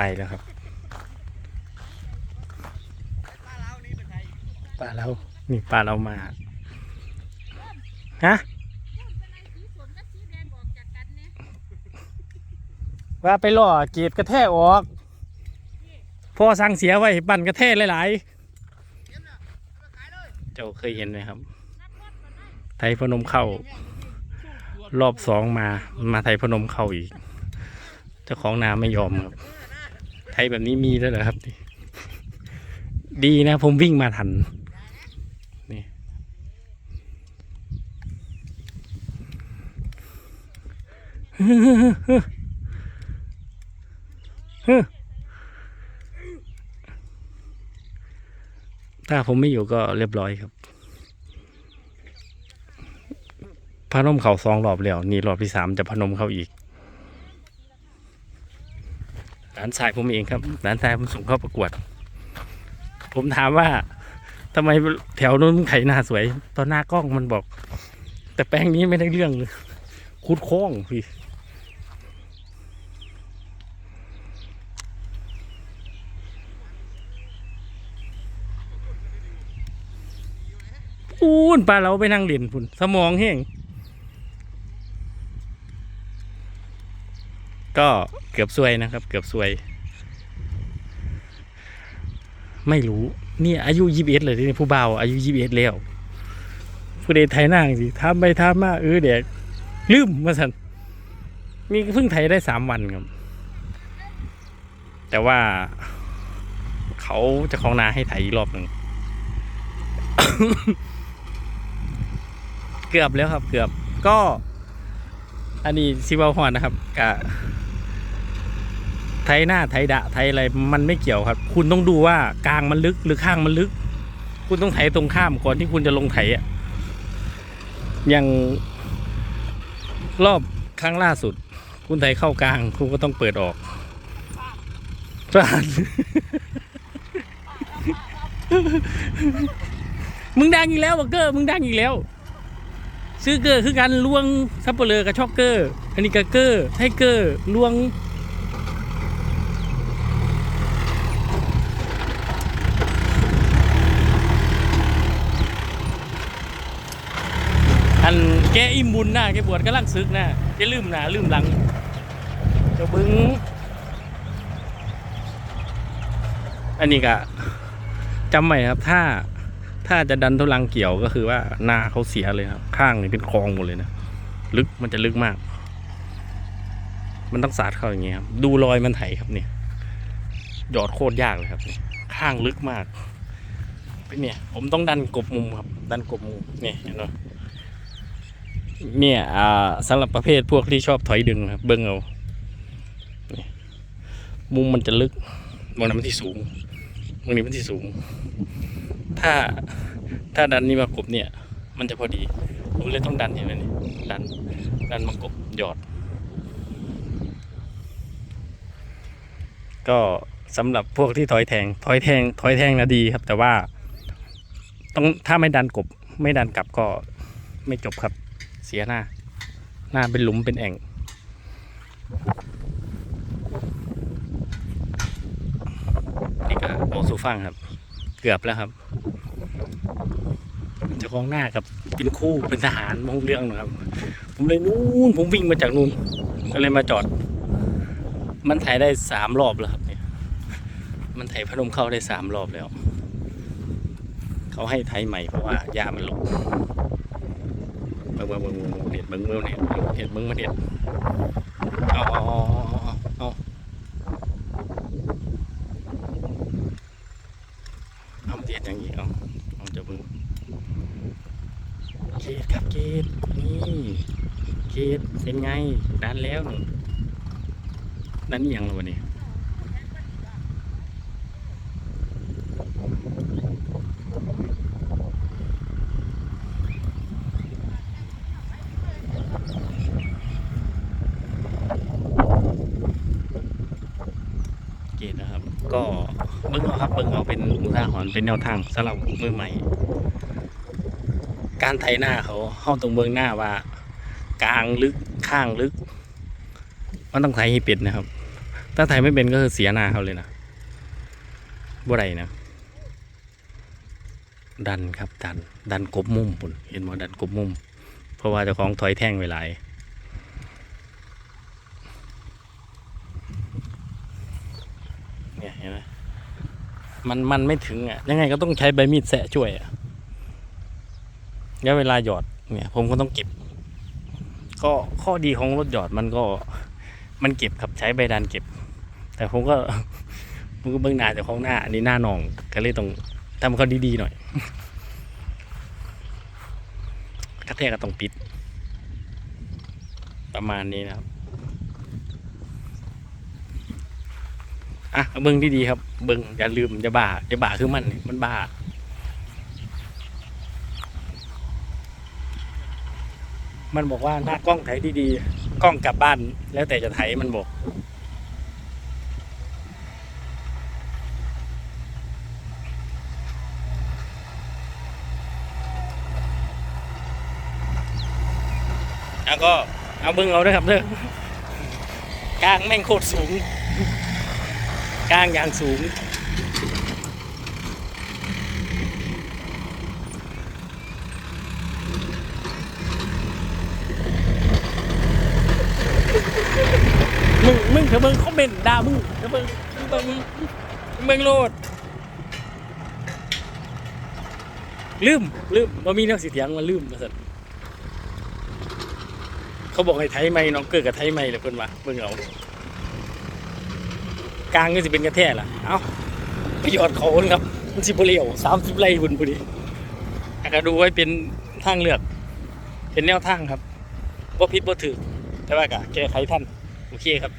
ไปแล้วครับปลาเรานี่ปลาเรามา ฮะ ว่าไปล่อเกียดกระแทกออกพ่อสั่งเสียไว้ปั่นกระแทกหลายๆ เจ้าเคยเห็นไหมครับ ไทยพนมเข้ารอบสองมา มาไทยพนมเข้าอีก เจ้าของนาไม่ยอมครับไทยแบบนี้มีด้วเหรอครับ ดีนะผมวิ่งมาทันนี่ถ้าผมไม่อยู่ก็เรียบร้อยครับพนมเขาสองรอบแล้ว นี่รอบที่สามจะพนมเขาอีก หลานชายผมเองครับหลานชายผมส่งเข้าประกวด ผมถามว่าทำไมแถวนู้นไถนาสวย ตอนหน้ากล้องมันบอก แต่แปลงนี้ไม่ได้เรื่องเลยคุดโค้งพี่อูนปลาเราไปนั่งเล่นพุ่นสมองแห้ง ก็เกือบซวยนะครับ เกือบซวย ไม่รู้ นี่อายุยี่สิบเอ็ดเลยที่ผู้เบาอายุยี่สิบเอ็ดแล้วผู้ใดไทยนั่งสิทำไปทำมาเออเด็กลืมมาสันมีเพิ่งไทยได้สามวันครับ แต่ว่า เขาจะของนาให้ไทยอีกรอบหนึ่งเกือบแล้วครับ เกือบก็ อันนี้ซิวาฮอนนะครับกะ ไทยหน้าไทยดะไทยอะไรมันไม่เกี่ยวครับ คุณต้องดูว่ากลางมันลึกหรือข้างมันลึก คุณต้องไถตรงข้ามก่อนที่คุณจะลงไถอะอย่างรอบครั้งล่าสุด คุณไถเข้ากลาง คุณก็ต้องเปิดออกพลาดมึงดังอีกแล้วบักเกอร์มึงดังอีกแล้ว ซื้อเกอร์คือการลวงซับเปลือกับช็อกเกอร์อันนี้กับเกอร์ไทเกอร์ลวง อันแกอิ่มบุญนะแกบวชกำลังซึกนะแกลืมหนาลืมหลังเจ้าบึงอันนี้ก็จำไว้ครับถ้าถ้าจะดันทุลังเกี่ยวก็คือว่าหน้าเขาเสียเลยครับ ข้างนี่เป็นคลองหมดเลยนะลึกมันจะลึกมาก มันต้องสาดเข้าอย่างเงี้ยครับดูรอยมันไถครับเนี่ยหยอดโคตรยากเลยครับ ข้างลึกมากเป็นเนี่ย ผมต้องดันกบมุมครับ ดันกบมุมเนี่ยเห็นไหม เนี่ยสำหรับประเภทพวกที่ชอบถอยดึงครับเบิ้งเอามุมมันจะลึกบางนั้นมันที่สูงบางนี้มันที่สูง ถ้าถ้าดันนี่มากบเนี่ย มันจะพอดีผมเลยต้องดันเห็นไหมนี่ดันดันมากบหยอด ก็สำหรับพวกที่ถอยแทงถอยแทงถอยแทงนะดีครับ แต่ว่า ต้องถ้าไม่ดันกบ ไม่ดันกลับก็ไม่จบครับ เสียหน้า หน้าเป็นหลุมเป็นแอ่ง นี่ก็โอซูฟังครับ เกือบแล้วครับจ้าของหน้ากับเป็นคู่เป็นทหารมองเรื่องนะครับ ผมเลยนู้นผมวิ่งมาจากนู้นก็เลยมาจอด มันถ่ายได้สามรอบแล้วครับเนี่ย มันถ่ายพนมเข้าได้สามรอบแล้ว เขาให้ไทยใหม่เพราะว่าหญ้ามันลง เบิ้งเบิ้งเบิ้งเบิ้งเห็ดเบิ้งเบิ้งเห็ดเห็ดเบิ้งมันเห็ดเอาเอาเอาเอาเอาเอาเห็ดอย่างนี้เอาเอาจะเบิ้งเกตครับเกตนี่เกตเป็นไงดันแล้วนี่ดันนี่ยังเลยวะเนี่ย เกตนะครับ ก็เบิ้งเอาครับเบิ้งเอาเป็นอุทาหรณ์เป็นแนวทางสำหรับมือใหม่ การไถหน้าเขาเข้าตรงเบื้องหน้าว่ากลางลึกข้างลึก มันต้องไถให้เป็นนะครับ ถ้าไทยไม่เป็นก็คือเสียหน้าเขาเลยนะบ่ไรนะ ดันครับดัน ดันกบมุมปุ่นเห็นว่าดันกบมุม เพราะว่าเจ้าของถอยแท่งไว้หลาย เนี่ยเห็นไหมมันมันไม่ถึงอะ ยังไงก็ต้องใช้ใบมีดแสะช่วยอะแล้วเวลาหยอดเนี่ย ผมก็ต้องเก็บ ก็ข้อดีของรถหยอดมันก็มันเก็บครับใช้ใบดันเก็บ แต่ผมก็ผมก็เบื้องหน้าจ้าของหน้าอันนี้หน้าหนองก็เลยต้องทำเขาดีๆหน่อยกระแทกก็ต้องปิด ประมาณนี้นะครับ อะเบิ้งดีๆครับ เบิ้งอย่าลืมอย่าบ้าอย่าบ้าคือมันมันบ้ามันบอกว่าหน้ากล้องถ่ายดีๆ กล้องกลับบ้าน แล้วแต่จะถ่ายมันบอก แล้วก็เอาเบิ้งเอาด้วยครับเด้อกลางแม่งโคตรสูง กลางอย่างสูง มึง มึงเถอะมึงคอมเมนต์ด่ามึงเถอะมึงมึงเบิ่งมึงโลดลืมลืมว่ามีแนวสิเถียงมาลืมมาสันเขาบอกให้ไทยไม่น้องเกิดกับไทยไม่เลยเพิ่นว่าเบิ่งเอา กลางก็จะเป็นกระแท่ล่ะ เอ้าไปหยอดเขาครับมันสิบเลี้ยวสามสิบไร่บุญพอดีอาจจะดูไว้เป็นทางเลือก เป็นแนวทางครับว่าพิษว่าถือแต่ว่าก็แก้ไขท่าน โอเคครับ